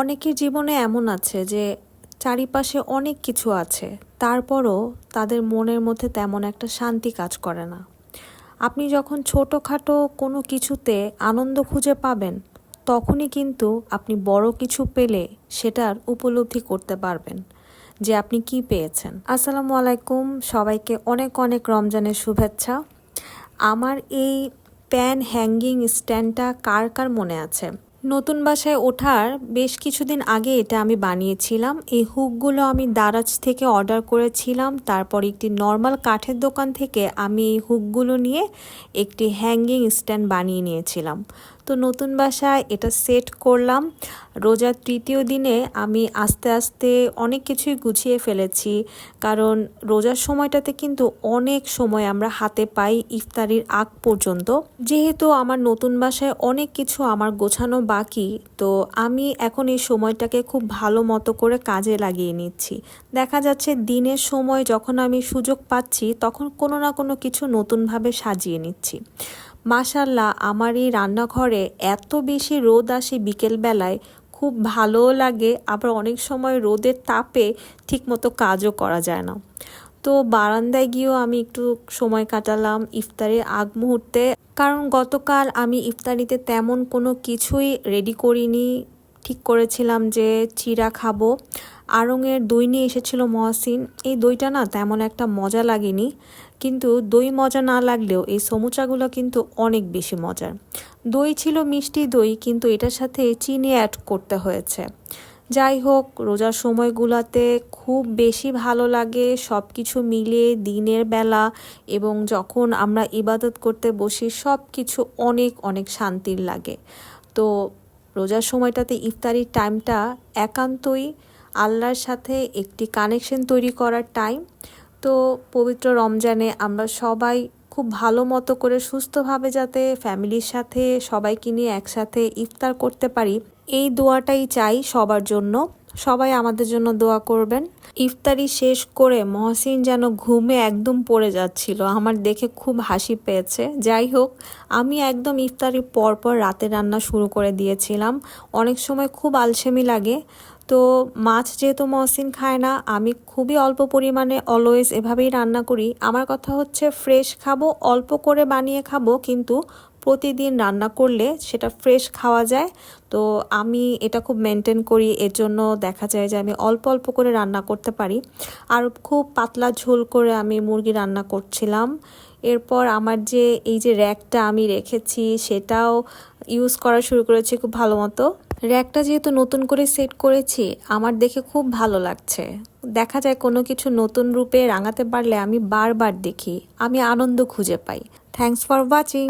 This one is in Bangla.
অনেকের জীবনে এমন আছে যে চারিপাশে অনেক কিছু আছে, তারপরও তাদের মনের মধ্যে তেমন একটা শান্তি কাজ করে না। আপনি যখন ছোটোখাটো কোনো কিছুতে আনন্দ খুঁজে পাবেন, তখনই কিন্তু আপনি বড় কিছু পেলে সেটার উপলব্ধি করতে পারবেন যে আপনি কি পেয়েছেন। আসসালামু আলাইকুম, সবাইকে অনেক অনেক রমজানের শুভেচ্ছা। আমার এই প্যান হ্যাঙ্গিং স্ট্যান্ডটা কার কার মনে আছে? নতুন বাসায় ওঠার বেশ কিছুদিন আগে এটা আমি বানিয়েছিলাম। এই হুকগুলো আমি দারাজ থেকে অর্ডার করেছিলাম। তারপর একটি নর্মাল কাঠের দোকান থেকে আমি এই হুকগুলো নিয়ে একটি হ্যাঙ্গিং স্ট্যান্ড বানিয়ে নিয়েছিলাম। তো নতুন বাসায় এটা সেট করলাম। রোজার তৃতীয় দিনে আমি আস্তে আস্তে অনেক কিছুই গুছিয়ে ফেলেছি। কারণ রোজার সময়টাতে কিন্তু অনেক সময় আমরা হাতে পাই ইফতারির আগ পর্যন্ত। যেহেতু আমার নতুন বাসায় অনেক কিছু আমার গোছানো বাকি, তো আমি এখন এই সময়টাকে খুব ভালো মতো করে কাজে লাগিয়ে নিচ্ছি। দেখা যাচ্ছে দিনের সময় যখন আমি সুযোগ পাচ্ছি, তখন কোনো না কোনো কিছু নতুনভাবে সাজিয়ে নিচ্ছি। মাশাল্লাহ আমার এই রান্নাঘরে এত বেশি রোদ আসে বিকেলবেলায়, খুব ভালোও লাগে, আবার অনেক সময় রোদের তাপে ঠিকমতো কাজও করা যায় না। তো বারান্দায় গিয়েও আমি একটু সময় কাটালাম ইফতারের আগ মুহূর্তে। কারণ গতকাল আমি ইফতারিতে তেমন কোনো কিছুই রেডি করিনি। ঠিক করেছিলাম যে চিরা খাব। আড়ংয়ের দই নিয়ে এসেছিল মহাসিন। এই দইটা না তেমন একটা মজা লাগেনি। কিন্তু দই মজা না লাগলেও এই সমুচাগুলো কিন্তু অনেক বেশি মজার। দই ছিল মিষ্টি দই, কিন্তু এটার সাথে চিনি অ্যাড করতে হয়েছে। যাই হোক, রোজার সময়গুলোতে খুব বেশি ভালো লাগে সব কিছু মিলে দিনের বেলা এবং যখন আমরা ইবাদত করতে বসি সব কিছু অনেক অনেক শান্তির লাগে। তো রোজার সময়টাতে ইফতারির টাইমটা একান্তই আল্লাহর সাথে একটি কানেকশন তৈরি করার টাইম তো পবিত্র রমজানে আমরা সবাই খুব ভালো মতো করে সুস্থভাবে যাতে ফ্যামিলির সাথে, সবাইকে নিয়ে একসাথে ইফতার করতে পারি, এই দোয়াটাই চাই সবার জন্য। সবাই আমাদের জন্য দোয়া করবেন। ইফতারি শেষ করে মহসিন যেন ঘুমে একদম পড়ে যাচ্ছিল। আমার দেখে খুব হাসি পেয়েছে। যাই হোক, আমি একদম ইফতারির পরপর রাতে রান্না শুরু করে দিয়েছিলাম। অনেক সময় খুব আলসেমি লাগে। তো মাছ যেহেতু মহসিন খায় না, আমি খুবই অল্প পরিমাণে অলওয়েজ এভাবেই রান্না করি। আমার কথা হচ্ছে, ফ্রেশ খাব, অল্প করে বানিয়ে খাব, কিন্তু প্রতিদিন রান্না করলে সেটা ফ্রেশ খাওয়া যায়। তো আমি এটা খুব মেনটেন করি, এর জন্য দেখা যায় যে আমি অল্প অল্প করে রান্না করতে পারি। আর খুব পাতলা ঝোল করে আমি মুরগি রান্না করছিলাম। এরপর আমার যে এই যে র্যাকটা আমি রেখেছি, সেটাও ইউজ করা শুরু করেছি খুব ভালো মতো। র্যাকটা যেহেতু নতুন করে সেট করেছি, আমার দেখে খুব ভালো লাগছে। দেখা যায় কোনো কিছু নতুন রূপে রাঙাতে পারলে আমি বারবার দেখি, আমি আনন্দ খুঁজে পাই। Thanks for watching